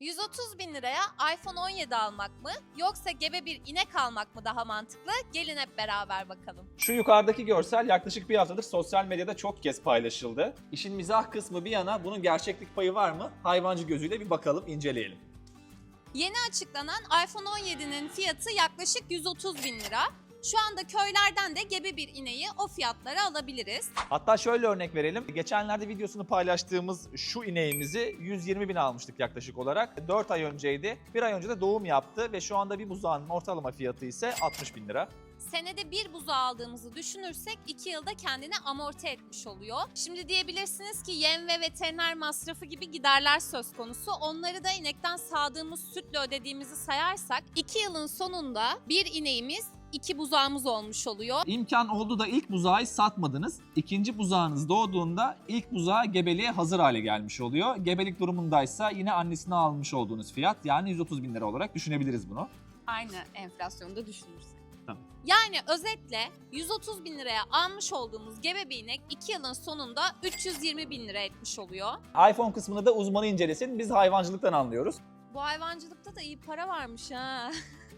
130 bin liraya iPhone 17 almak mı yoksa gebe bir inek almak mı daha mantıklı? Gelin hep beraber bakalım. Şu yukarıdaki görsel yaklaşık bir haftadır sosyal medyada çok kez paylaşıldı. İşin mizah kısmı bir yana bunun gerçeklik payı var mı? Hayvancı gözüyle bir bakalım, inceleyelim. Yeni açıklanan iPhone 17'nin fiyatı yaklaşık 130 bin lira. Şu anda köylerden de gebe bir ineği o fiyatlara alabiliriz. Hatta şöyle örnek verelim. Geçenlerde videosunu paylaştığımız şu ineğimizi 120 bin almıştık yaklaşık olarak. 4 ay önceydi. Bir ay önce de doğum yaptı ve şu anda bir buzağının ortalama fiyatı ise 60 bin lira. Senede bir buzağı aldığımızı düşünürsek 2 yılda kendini amorti etmiş oluyor. Şimdi diyebilirsiniz ki yem ve veteriner masrafı gibi giderler söz konusu. Onları da inekten sağdığımız sütle ödediğimizi sayarsak 2 yılın sonunda bir ineğimiz iki buzağımız olmuş oluyor. İmkan oldu da ilk buzağı satmadınız. İkinci buzağınız doğduğunda ilk buzağı gebeliğe hazır hale gelmiş oluyor. Gebelik durumundaysa yine annesine almış olduğunuz fiyat yani 130 bin lira olarak düşünebiliriz bunu. Aynı enflasyonda düşünürsek. Tamam. Yani özetle 130 bin liraya almış olduğumuz gebe bir inek 2 yılın sonunda 320 bin lira etmiş oluyor. iPhone kısmını da uzmanı incelesin. Biz hayvancılıktan anlıyoruz. Bu hayvancılıkta da iyi para varmış ha.